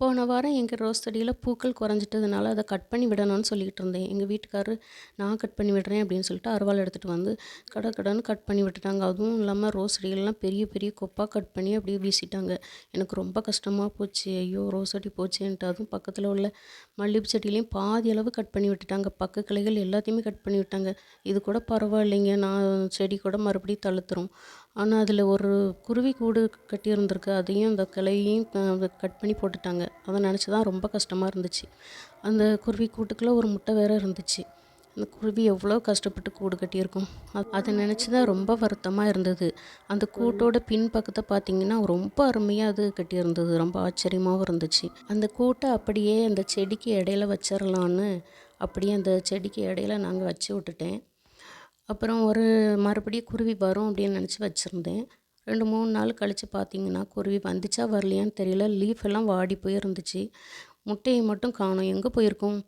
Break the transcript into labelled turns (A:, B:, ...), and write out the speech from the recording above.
A: போன வாரம் எங்கள் ரோஸ் செடியில் பூக்கள் குறைஞ்சிட்டதுனால அதை கட் பண்ணி விடணும்னு சொல்லிக்கிட்டு இருந்தேன். எங்கள் வீட்டுக்காரரு நான் கட் பண்ணி விடுறேன் அப்படின்னு சொல்லிட்டு அருவாள் எடுத்துகிட்டு வந்து கடை கடன்னு கட் பண்ணி விட்டுட்டாங்க. அதுவும் இல்லாமல் ரோஸ் செடிகள்லாம் பெரிய பெரிய கொப்பாக கட் பண்ணி அப்படியே வீசிட்டாங்க. எனக்கு ரொம்ப கஷ்டமாக போச்சு. ஐயோ ரோஸ் செடி போச்சேன்ட்டு. அதுவும் பக்கத்தில் உள்ள மல்லிகைப்பூ செடியிலையும் பாதி அளவு கட் பண்ணி விட்டுட்டாங்க. பக்க கிளைகள் எல்லாத்தையுமே கட் பண்ணி விட்டாங்க. இது கூட பரவாயில்லைங்க. நான் செடி கூட மறுபடியும் தழுத்துரும் ஆனால் அதில் ஒரு குருவி கூடு கட்டியிருந்திருக்கு. அதையும் அந்த கிளையையும் கட் பண்ணி போட்டுட்டாங்க. அதை நினச்சி தான் ரொம்ப கஷ்டமாக இருந்துச்சு. அந்த குருவி கூட்டுக்குள்ளே ஒரு முட்டை வேறு இருந்துச்சு. அந்த குருவி எவ்வளோ கஷ்டப்பட்டு கூடு கட்டியிருக்கும்? அது அதை நினச்சி தான் ரொம்ப வருத்தமாக இருந்தது. அந்த கூட்டோட பின் பக்கத்தை பார்த்தீங்கன்னா ரொம்ப அருமையாக அது கட்டியிருந்தது. ரொம்ப ஆச்சரியமாகவும் இருந்துச்சு. அந்த கூட்டை அப்படியே அந்த செடிக்கு இடையில வச்சிடலான்னு அப்படியே அந்த செடிக்கு இடையில நாங்கள் வச்சு விட்டுட்டேன். அப்புறம் ஒரு மறுபடியும் குருவி வரும் அப்படின்னு நினச்சி வச்சுருந்தேன். ரெண்டு மூணு நாள் கழித்து பார்த்தீங்கன்னா குருவி வந்துச்சா வரலையான்னு தெரியல. லீஃப் எல்லாம் வாடி போய் இருந்துச்சு முட்டையை மட்டும் காணோம். எங்கே போயிருக்கும்?